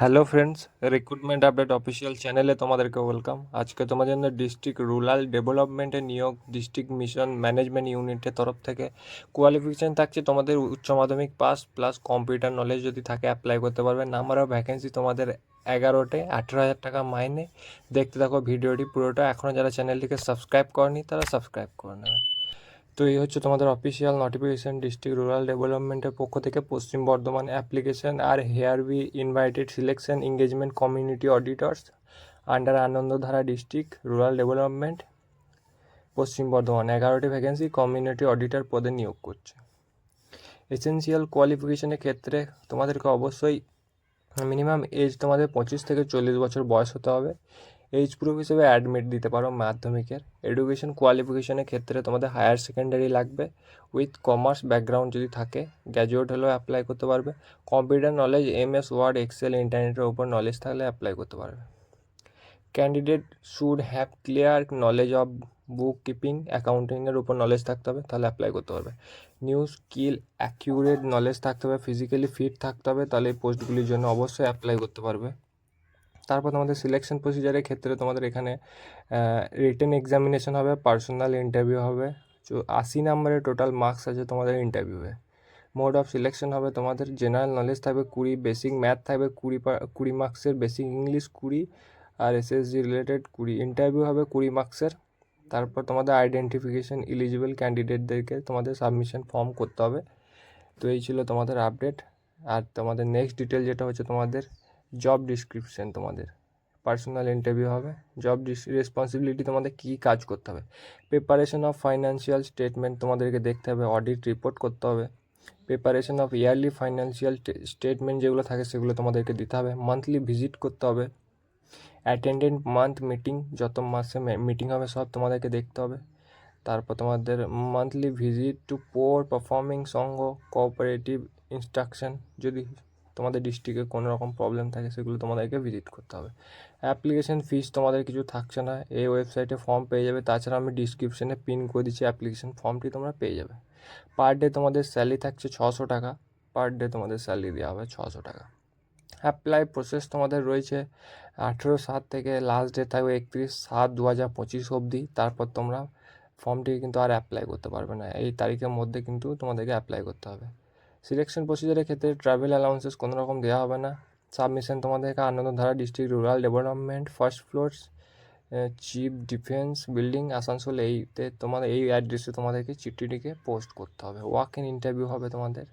Hello friends recruitment update official চ্যানেলে তোমাদেরকে welcome আজকে তোমাদের জন্য ডিস্ট্রিক্ট রুরাল ডেভেলপমেন্টের নিয়োগ ডিস্ট্রিক্ট মিশন ম্যানেজমেন্ট ইউনিটের তরফ থেকে কোয়ালিফিকেশান থাকছে তোমাদের উচ্চ মাধ্যমিক পাস প্লাস কম্পিউটার নলেজ যদি থাকে অ্যাপ্লাই করতে পারবে। নাম্বার অফ ভ্যাকেন্সি তোমাদের এগারোটে, আঠেরো হাজার টাকা মাইনে। দেখতে থাকো ভিডিওটি পুরোটা। এখনও যারা চ্যানেলটিকে সাবস্ক্রাইব করনি, তারা সাবস্ক্রাইব করে নেবে। তো এই হচ্ছে তোমাদের অফিসিয়াল নোটিফিকেশান ডিস্ট্রিক্ট রুরাল ডেভেলপমেন্টের পক্ষ থেকে Paschim Bardhaman application R here be invited selection engagement community auditors under Anandadhara district rural development Paschim Bardhaman. এগারোটি ভ্যাকেন্সি কমিউনিটি অডিটর পদে নিয়োগ করছে। এসেন্সিয়াল কোয়ালিফিকেশনের ক্ষেত্রে তোমাদেরকে অবশ্যই মিনিমাম এজ তোমাদের পঁচিশ থেকে চল্লিশ বছর বয়স হতে হবে। এইচ প্রুফ হিসেবে অ্যাডমিট দিতে পারো মাধ্যমিকের। এডুকেশন কোয়ালিফিকেশনের ক্ষেত্রে তোমাদের হায়ার সেকেন্ডারি লাগবে। উইথ কমার্স ব্যাকগ্রাউন্ড যদি থাকে গ্র্যাজুয়েট হলেও অ্যাপ্লাই করতে পারবে। Computer knowledge M S Word Excel ইন্টারনেটের উপর নলেজ থাকলে অ্যাপ্লাই করতে পারবে। Candidate should have clear knowledge of book keeping অ্যাকাউন্টিংয়ের উপর নলেজ থাকতে হবে, তাহলে অ্যাপ্লাই করতে পারবে। নিউ স্কিল অ্যাকিউরেট নলেজ থাকতে হবে ফিজিক্যালি ফিট থাকতে হবে, তাহলে এই পোস্টগুলির জন্য অবশ্যই অ্যাপ্লাই করতে পারবে। তারপর তোমাদের সিলেকশন প্রসিজারের ক্ষেত্রে তোমাদের এখানে রিটেন এক্সামিনেশন হবে পার্সোনাল ইন্টারভিউ হবে আশি নম্বরের টোটাল মার্কস আছে তোমাদের ইন্টারভিউয়ে মোড অফ সিলেকশন হবে তোমাদের জেনারেল নলেজ থাকবে কুড়ি বেসিক ম্যাথ থাকবে কুড়ি কুড়ি মার্কসের বেসিক ইংলিশ কুড়ি আর এসএসজি রিলেটেড কুড়ি। ইন্টারভিউ হবে কুড়ি মার্কসের তারপর তোমাদের আইডেন্টিফিকেশন এলিজিবল ক্যান্ডিডেটদেরকে তোমাদের সাবমিশন ফর্ম করতে হবে। তো এই ছিল তোমাদের আপডেট আর তোমাদের নেক্সট ডিটেল যেটা হচ্ছে তোমাদের জব ডিসক্রিপশন তোমাদের। পার্সোনাল ইন্টারভিউ হবে জব রেসপন্সিবিলিটি তোমাদের কী কাজ করতে হবে। প্রিপারেশন অফ ফাইন্যান্সিয়াল স্টেটমেন্ট তোমাদেরকে দেখতে হবে অডিট রিপোর্ট করতে হবে। Preparation of yearly financial statement যেগুলো থাকে সেগুলো তোমাদেরকে দিতে হবে। মান্থলি ভিজিট করতে হবে। অ্যাটেন্ডেন্ট মান্থ মিটিং যত মাসে মিটিং হবে সব তোমাদেরকে দেখতে হবে। তারপর তোমাদের monthly visit to poor performing Sangha cooperative instruction যদি তোমাদের ডিস্ট্রিক্টে কোনো রকম প্রবলেম থাকে, সেগুলো তোমাদেরকে ভিজিট করতে হবে। অ্যাপ্লিকেশন ফিস তোমাদের কিছু থাকছে না এই ওয়েবসাইটে ফর্ম পেয়ে যাবে, তাছাড়া আমি ডিসক্রিপশনে পিন করে দিচ্ছি অ্যাপ্লিকেশন ফর্মটি তোমরা পেয়ে যাবে। পার ডে তোমাদের স্যালারি থাকছে ছশো টাকা পার ডে তোমাদের স্যালারি দেওয়া হবে ছশো টাকা। অ্যাপ্লাই প্রসেস তোমাদের রয়েছে আঠেরো সাত থেকে লাস্ট ডে থাকবে একত্রিশ সাত দু হাজার পঁচিশ অবধি, তারপর তোমরা ফর্মটি কিন্তু আর অ্যাপ্লাই করতে পারবে না। এই তারিখের মধ্যে কিন্তু তোমাদেরকে অ্যাপ্লাই করতে হবে। সিলেকশন প্রসিজারের ক্ষেত্রে ট্রাভেল অ্যালাউন্সেস কোনো রকম দেওয়া হবে না। সাবমিশন তোমাদেরকে Anandadhara district rural development first floors chief defence building Asansol এইতে তোমাদের, এই অ্যাড্রেসে তোমাদেরকে চিঠিটিকে পোস্ট করতে হবে। ওয়াক ইন ইন্টারভিউ হবে তোমাদের।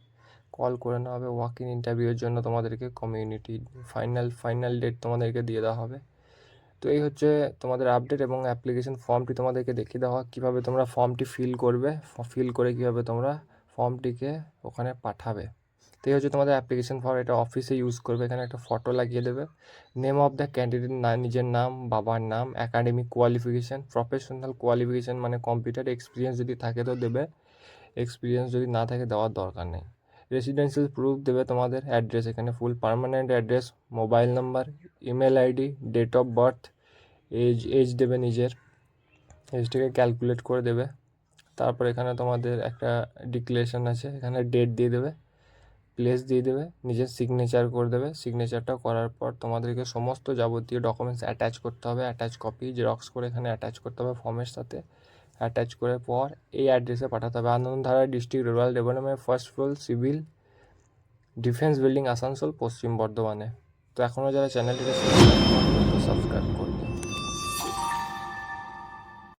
কল করে নেওয়া হবে। ওয়াক ইন ইন্টারভিউয়ের জন্য তোমাদেরকে কমিউনিটি ফাইনাল ফাইনাল ডেট তোমাদেরকে দিয়ে দেওয়া হবে। তো এই হচ্ছে তোমাদের আপডেট এবং অ্যাপ্লিকেশন ফর্মটি তোমাদেরকে দেখিয়ে দেওয়া। কীভাবে তোমরা ফর্মটি ফিল করবে ফিল করে কীভাবে তোমরা ফর্মটিকে ওখানে পাঠাবে। তো এই হচ্ছে তোমাদের অ্যাপ্লিকেশন ফর্ম এটা অফিসে ইউজ করবে। এখানে একটা ফটো লাগিয়ে দেবে। নেম অফ দ্য ক্যান্ডিডেট না, নিজের নাম, বাবার নাম অ্যাকাডেমিক কোয়ালিফিকেশান প্রফেশনাল কোয়ালিফিকেশান মানে কম্পিউটার এক্সপিরিয়েন্স যদি থাকে তো দেবে। এক্সপিরিয়েন্স যদি না থাকে দেওয়ার দরকার নেই। রেসিডেন্সিয়াল প্রুফ দেবে তোমাদের অ্যাড্রেস এখানে full permanent address mobile number email ID date of birth age age দেবে নিজের। এজটাকে ক্যালকুলেট করে দেবে। তারপর এখানে তোমাদের একটা ডিক্লারেশন আছে, এখানে ডেট দিয়ে দেবে প্লেস দিয়ে দেবে, নিজের সিগনেচার করে দেবে। সিগনেচারটা করার পর তোমাদেরকে সমস্ত যাবতীয় ডকুমেন্টস অ্যাটাচ করতে হবে। অ্যাটাচ কপি জেরক্স করে এখানে অ্যাটাচ করতে হবে ফর্মের সাথে। অ্যাটাচ করে পর এই অ্যাড্রেসে পাঠাতে হবে। Anandadhara district rural development first floor civil defence building Asansol, Paschim বর্ধমানে। তো এখনও যারা চ্যানেলটিকে সাবস্ক্রাইব